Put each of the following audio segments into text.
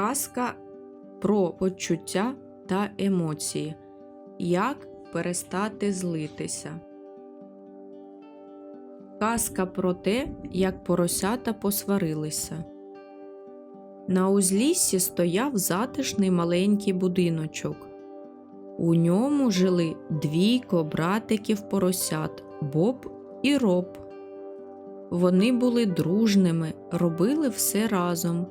Казка про почуття та емоції. Як перестати злитися. Казка про те, як поросята посварилися. На узліссі стояв затишний маленький будиночок. У ньому жили двійко братиків поросят Боб і Роб. Вони були дружними, робили все разом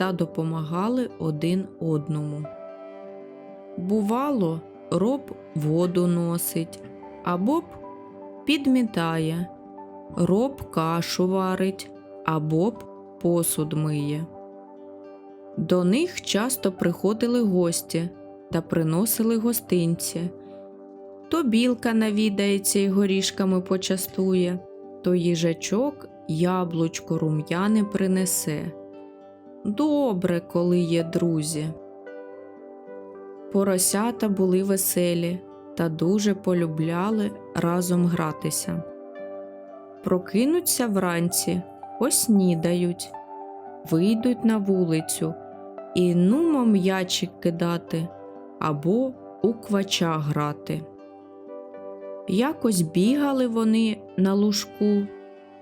та допомагали один одному. Бувало, роб воду носить, а Боб підмітає, роб кашу варить, а Боб посуд миє. До них часто приходили гості та приносили гостинці. То білка навідається і горішками почастує, то їжачок яблучко рум'яне принесе. Добре, коли є друзі. Поросята були веселі та дуже полюбляли разом гратися. Прокинуться вранці, поснідають, вийдуть на вулицю і нумо м'ячик кидати або у квача грати. Якось бігали вони на лужку,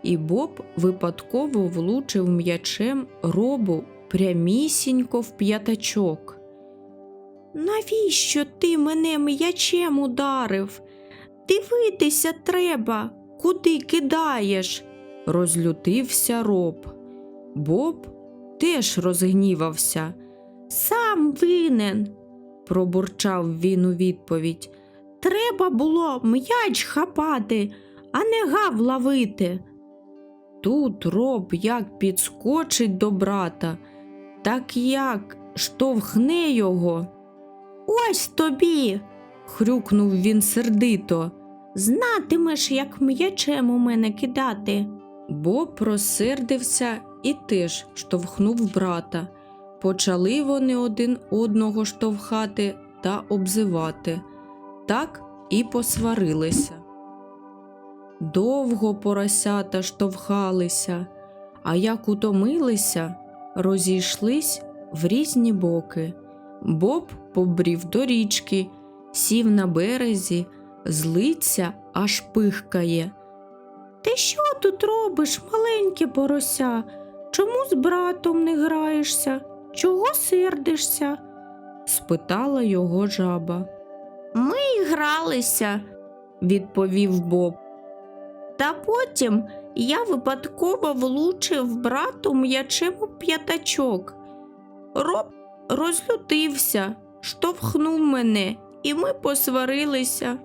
і Боб випадково влучив м'ячем робу прямісінько в п'ятачок. Навіщо ти мене м'ячем ударив? Дивитися треба, куди кидаєш, розлютився роб. Боб теж розгнівався. Сам винен, пробурчав він у відповідь. Треба було м'яч хапати, а не гав ловити. Тут роб як підскочить до брата, так як штовхне його. Ось тобі. хрюкнув він сердито. Знатимеш, як м'ячем у мене кидати. Боб розсердився і теж штовхнув брата. Почали вони один одного штовхати та обзивати. Так і посварилися. Довго поросята штовхалися, а як утомилися, розійшлись в різні боки. Боб побрів до річки, сів на березі, злиться, аж пихкає. Ти що тут робиш, маленьке порося? Чому з братом не граєшся? Чого сердишся? спитала його жаба. Ми гралися, відповів Боб. Та потім я випадково влучив брату м'ячем у п'ятачок. Роб розлютився, штовхнув мене, і ми посварилися.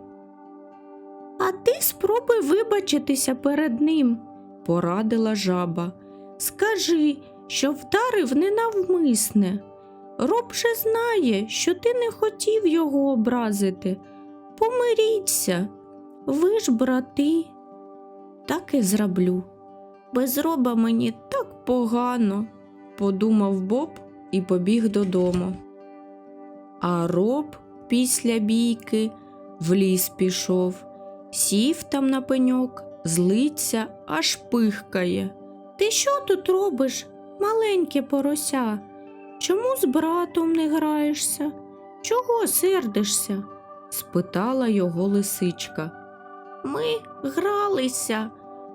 А ти спробуй вибачитися перед ним, порадила жаба. Скажи, що вдарив ненавмисне. Роб же знає, що ти не хотів його образити. Помиріться, ви ж брати. Так і зроблю. Без роба мені так погано, подумав Боб і побіг додому. А роб після бійки в ліс пішов, сів там на пеньок, злиться, аж пихкає. Ти що тут робиш, маленьке порося? Чому з братом не граєшся? Чого сердишся? спитала його лисичка. Ми гралися,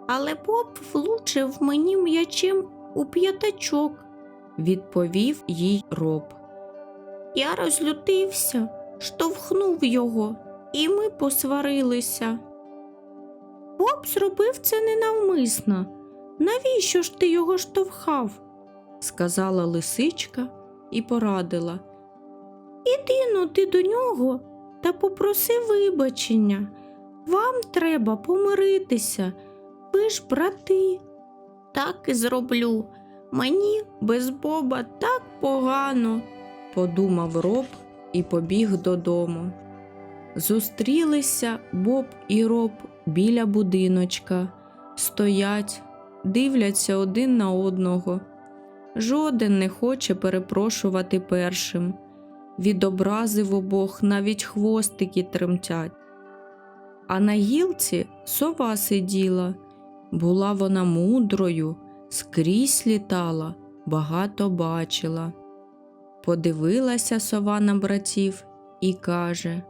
але Боб влучив мені м'ячем у п'ятачок, відповів їй роб. Я розлютився, штовхнув його, і ми посварилися. Боб зробив це ненавмисно. Навіщо ж ти його штовхав? сказала лисичка і порадила. Іди ну ти до нього та попроси вибачення. Вам треба помиритися, ви ж брати. Так і зроблю. Мені без Боба так погано, подумав роб і побіг додому. Зустрілися Боб і роб біля будиночка, стоять, дивляться один на одного. Жоден не хоче перепрошувати першим. Від образи в обох навіть хвостики тремтять. А на гілці сова сиділа. Була вона мудрою, скрізь літала, багато бачила. Подивилася сова на братів і каже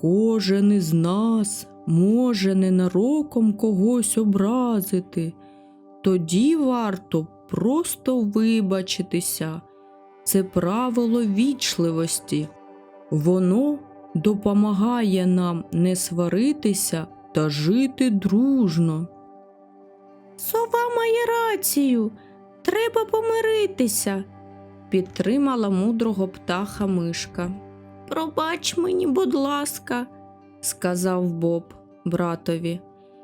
Кожен із нас може ненароком когось образити. Тоді варто просто вибачитися. Це правило вічливості. Воно допомагає нам не сваритися та жити дружно. Сова має рацію. Треба помиритися, підтримала мудрого птаха мишка. Пробач мені, будь ласка, сказав Боб братові.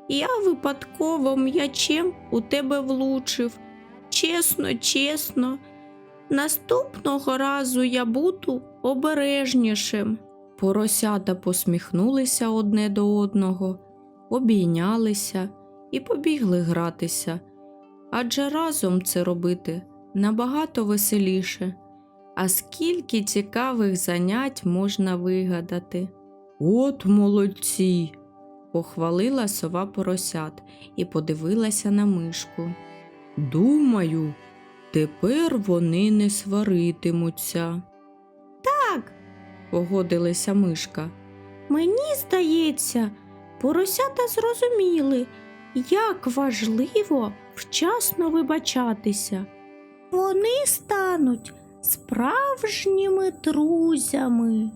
Я випадково м'ячем у тебе влучив. Чесно, чесно. Наступного разу я буду обережнішим. Поросята посміхнулися одне до одного, обійнялися і побігли гратися. Адже разом це робити набагато веселіше. А скільки цікавих занять можна вигадати. От молодці. похвалила сова поросят і подивилася на мишку. Думаю, тепер вони не сваритимуться. Погодилася мишка. Мені здається, поросята зрозуміли, як важливо вчасно вибачатися. Вони стануть справжніми друзями.